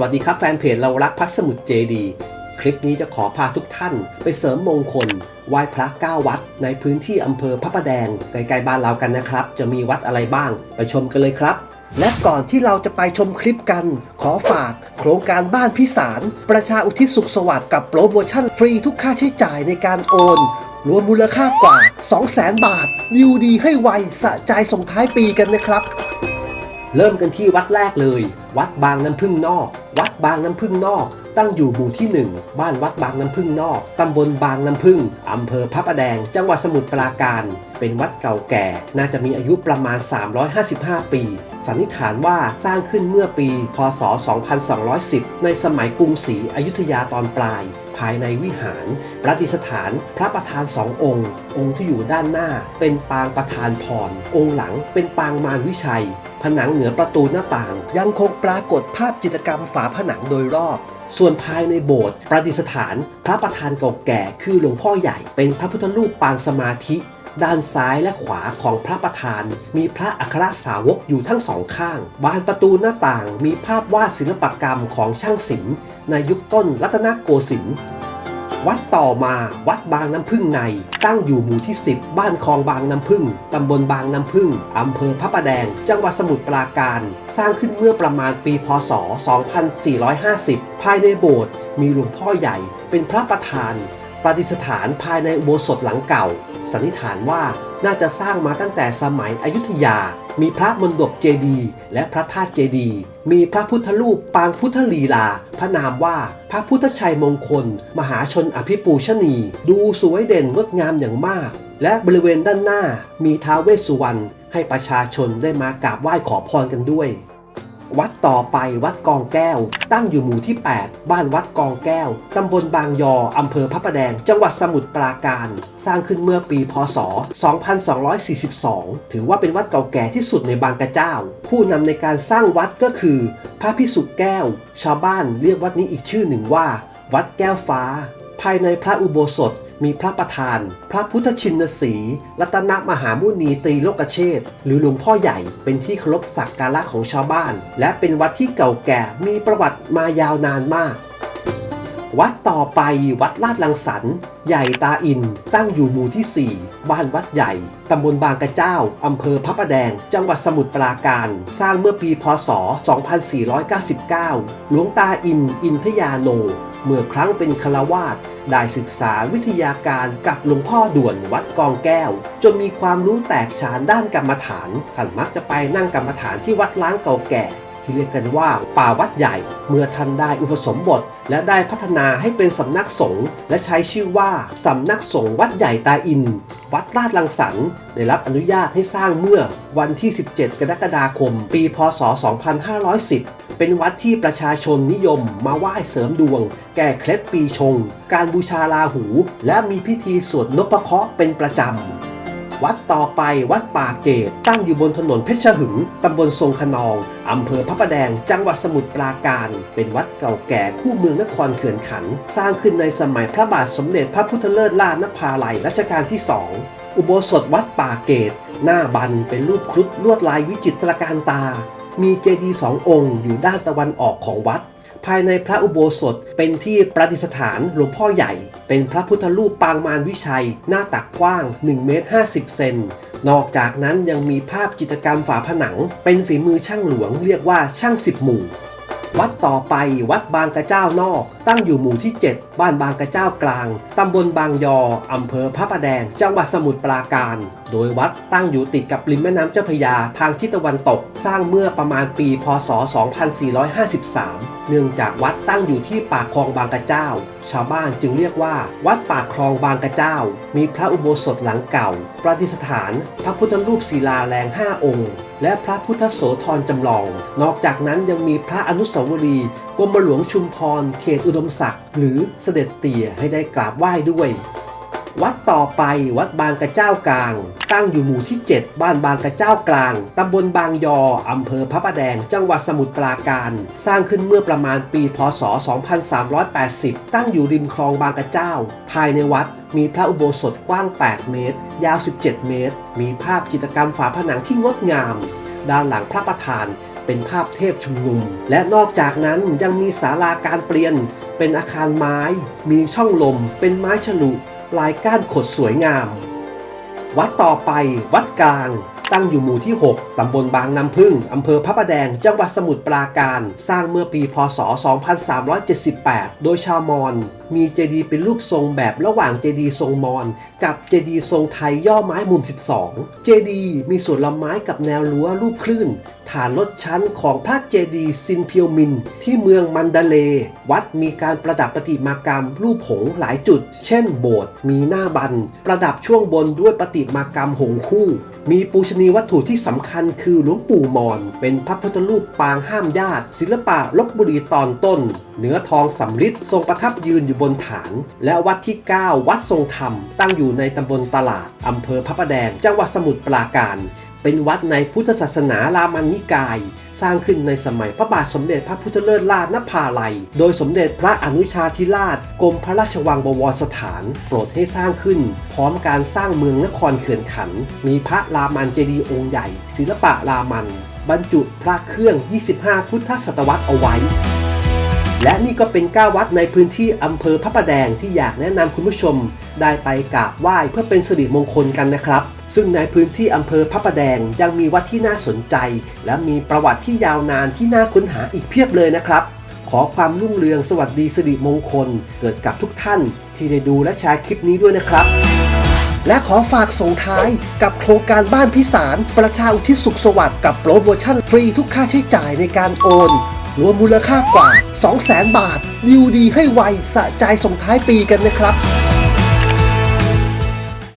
วัสดีครับแฟนเพจเรารักพัสมุทรเจดีคลิปนี้จะขอพาทุกท่านไปเสริมมงคลไหว้พระเก้าวัด ในพื้นที่อำเภอพระประแดงใกล้ๆบ้านเรากันนะครับ จะมีวัดอะไรบ้าง ไปชมกันเลยครับ และก่อนที่เราจะไปชมคลิปกัน ขอฝากโครงการบ้านพิสาร ประชาอุทิศสุขสวัสดิ์กับโปรโมชั่นฟรีทุกค่าใช้จ่ายในการโอน รวมมูลค่ากว่า 200,000 บาทดิวดีให้ไวสะใจส่งท้ายปีกันนะครับ เริ่มกันที่วัดแรกเลย วัดบางน้ำพึ่งนอก วัดบางน้ำพึ่งนอก ตั้งอยู่หมู่ที่ 1 บ้านวัดบางน้ำพึ่งนอก ตำบลบางน้ำพึ่งอำเภอพระประแดง จังหวัดสมุทรปราการ เป็นวัดเก่าแก่ น่าจะมีอายุประมาณ 355 ปี สันนิษฐานว่าสร้างขึ้นเมื่อปี พศ 2210 ในสมัยกรุงศรีอยุธยาตอนปลาย ภายในวิหาร ประดิษฐานพระประธานสององค์ องค์ที่อยู่ด้านหน้า เป็นปางประธานพร องค์หลังเป็นปางมารวิชัย ผนังเหนือประตูหน้าต่าง ยังคงปรากฏภาพจิตรกรรมฝาผนังโดยรอบส่วนภายในโบสถ์ประดิษฐาน พระประธานเก่าแก่คือหลวงพ่อใหญ่เป็นพระพุทธรูปปางสมาธิ ด้านซ้ายและขวาของพระประธาน มีพระอัครสาวกอยู่ทั้งสองข้าง บานประตูหน้าต่างมีภาพวาดศิลปกรรมของช่างศิลป์ในยุคต้นรัตนโกสินทร์วัดต่อมาวัดบางน้ำพึ่งใน ตั้งอยู่หมู่ที่ 10 บ้านคลองบางน้ำพึ่ง ตำบลบางน้ำพึ่ง อำเภอพระประแดง จังหวัดสมุทรปราการ สร้างขึ้นเมื่อประมาณปีพศ 2450 ภายในโบสถ์มีหลวงพ่อใหญ่เป็นพระประธาน ประดิษฐานภายในอุโบสถหลังเก่า สันนิษฐานว่าน่าจะสร้างมาตั้งแต่สมัยอยุธยา มีพระมณฑปเจดีย์และพระธาตุเจดีย์มีพระพุทธรูปปางพุทธลีลา พระนามว่าพระพุทธชัยมงคล มหาชนอภิปูชนี ดูสวยเด่นงดงามอย่างมาก และบริเวณด้านหน้ามีท้าวเวสสุวรรณให้ประชาชนได้มากราบไหว้ขอพรกันด้วย วัดต่อไปวัดกองแก้ว ตั้งอยู่หมู่ที่ 8 บ้านวัดกองแก้ว ตำบลบางยอ อำเภอพระประแดง จังหวัดสมุทรปราการ สร้างขึ้นเมื่อปีพศ 2242 ถือว่าเป็นวัดเก่าแก่ที่สุดในบางกระเจ้า ผู้นำในการสร้างวัดก็คือ พระพิสุแก้ว ชาวบ้านเรียกวัดนี้อีกชื่อหนึ่งว่า วัดแก้วฟ้า ภายในพระอุโบสถ มีพระประธาน พระพุทธชินสีรัตนมหามุนีตรีโลกเชษฐ์หรือหลวงพ่อใหญ่เป็นที่เคารพสักการะของชาวบ้าน และเป็นวัดที่เก่าแก่มีประวัติมายาวนานมาก วัดต่อไปวัดลาดลังสรรใหญ่ตาอิน ตั้งอยู่หมู่ที่ 4 บ้านวัดใหญ่ ตำบลบางกระเจ้า อำเภอพระประแดง จังหวัดสมุทรปราการ สร้างเมื่อปีพศ 2499 หลวงตาอิน อินทยาโน เมื่อครั้งเป็นคารวาสได้ศึกษาวิทยาการกับหลวงพ่อด่วนวัดกองแก้ว จนมีความรู้แตกฉานด้านกรรมฐานท่านมักจะไปนั่งกรรมฐานที่วัดล้างเก่าแก่ ที่เรียกกันว่าป่าวัดใหญ่ เมื่อท่านได้อุปสมบท และได้พัฒนาให้เป็นสำนักสงฆ์และใช้ชื่อว่าสำนักสงฆ์วัดใหญ่ตาอิน วัดลาดลังสรรค์ได้รับอนุญาตให้สร้างเมื่อวันที่ 17 กรกฎาคม ปี พศ 2510 เป็นวัดที่ประชาชนนิยมมาไหว้เสริมดวง แก้เคล็ดปีชง การบูชาราหู และมีพิธีสวดนพเคราะห์เป็นประจำ วัดต่อไปวัดป่าเกต ตั้งอยู่บนถนนเพชรหึง ตำบลทรงขนอง อำเภอพระประแดง จังหวัดสมุทรปราการ เป็นวัดเก่าแก่คู่เมืองนครเขื่อนขัน สร้างขึ้นในสมัยพระบาทสมเด็จพระพุทธเลิศล่านภาลัยรัชกาลที่สองอุโบสถวัดป่าเกต หน้าบันเป็นรูปครุฑลวดลายวิจิตรการตา มีเจดีย์สององค์อยู่ด้านตะวันออกของวัด ภายในพระอุโบสถเป็นที่ประดิษฐานหลวงพ่อใหญ่ เป็นพระพุทธรูปปางมารวิชัย หน้าตักกว้าง1เมตร50 เซนนอกจากนั้นยังมีภาพจิตรกรรมฝาผนัง เป็นฝีมือช่างหลวงเรียกว่าช่างสิบหมู่ วัดต่อไปวัดบางกระเจ้านอก ตั้งอยู่หมู่ที่ 7 บ้านบางกระเจ้ากลาง ตำบลบางยอ อำเภอพระประแดง จังหวัดสมุทรปราการ โดยวัดตั้งอยู่ติดกับริมแม่น้ำเจ้าพยาทางทิศตะวันตก สร้างเมื่อประมาณปี พศ 2453 เนื่องจากวัดตั้งอยู่ที่ปากคลองบางกระเจ้า ชาวบ้านจึงเรียกว่า วัดปากคลองบางกระเจ้า มีพระอุโบสถหลังเก่า ประดิษฐาน พระพุทธรูปศิลาแรง 5 องค์ และพระพุทธโสธรจำลอง นอกจากนั้นยังมีพระอนุสาวรีย์กรมหลวงชุมพร เขตอุดมศักดิ์หรือเสด็จเตี่ยให้ได้กราบไหว้ด้วย วัดต่อไปวัดบางกระเจ้ากลาง ตั้งอยู่หมู่ที่ 7 บ้านบางกระเจ้ากลาง ตำบลบางยอ อำเภอพระประแดง จังหวัดสมุทรปราการ สร้างขึ้นเมื่อประมาณปีพศ 2380 ตั้งอยู่ริมคลองบางกระเจ้า ภายในวัดมีพระอุโบสถกว้าง 8 เมตร ยาว 17 เมตร มีภาพจิตรกรรมฝาผนังที่งดงาม ด้านหลังพระประธานเป็นภาพเทพชุมนุม และนอกจากนั้นยังมีศาลาการเปลี่ยน เป็นอาคารไม้ มีช่องลม เป็นไม้ฉลุ ลายก้านขดสวยงาม วัดต่อไปวัดกลาง ตั้งอยู่หมู่ที่ 6 ตำบลบางน้ำพึ่ง อำเภอพระประแดง จังหวัดสมุทรปราการ สร้างเมื่อปี พศ 2378 โดยชาวมอญมีเจดีย์เป็นรูปทรงแบบระหว่างเจดีย์ทรงมอญกับเจดีย์ทรงไทยย่อไม้มุม 12 เจดีย์มีส่วนละไม้กับแนวรั้วรูปคลื่น ฐานลดชั้นของพระเจดีย์ซินเพียวมิน ที่เมืองมันดาเล วัดมีการประดับประติมากรรม รูปหงหลายจุด เช่น โบสถ์มีหน้าบัน ประดับช่วงบนด้วยประติมากรรมหงคู่ มีปูชนีวัตถุที่สำคัญคือหลวงปู่มอน เป็นพระพุทธรูปปางห้ามญาติ ศิลปะลบบุรีตอนต้น เนื้อทองสำริดทรงประทับยืนอยู่บนฐาน และวัดที่ 9 วัดทรงธรรม ตั้งอยู่ในตำบลตลาดอำเภอพระประแดง จังหวัดสมุทรปราการ เป็นวัดในพุทธศาสนารามันนิกาย สร้างขึ้นในสมัยพระบาทสมเด็จพระพุทธเลิศลาชนภาลัย โดยสมเด็จพระอนุชาธิราชกรมพระราชวังบวรสถาน โปรดให้สร้างขึ้น พร้อมการสร้างเมืองนครเขื่อนขัน มีพระรามันเจดีย์องค์ใหญ่ ศิลปะรามัน บรรจุพระเครื่อง 25 พุทธศตวรรษเอาไว้ และนี่ก็เป็น 9 วัดในพื้นที่อำเภอพระประแดงที่อยากแนะนำคุณผู้ชม ได้ไปกราบไหว้เพื่อเป็นสิริมงคลกันนะครับ ซึ่งในพื้นที่อำเภอพระประแดงยังมีวัดที่น่าสนใจ และมีประวัติที่ยาวนานที่น่าค้นหาอีกเพียบเลยนะครับ ขอความรุ่งเรืองสวัสดีสิริมงคล เกิดกับทุกท่าน ที่ได้ดูและแชร์คลิปนี้ด้วยนะครับ และขอฝากส่งท้ายกับโครงการบ้านพิสาร ประชาอุทิศสุขสวัสดิ์กับโปรโมชั่นฟรีทุกค่าใช้จ่ายในการโอน รวมมูลค่ากว่า 200,000 บาทดิวดีให้ไวสะใจส่งท้ายปีกันนะครับ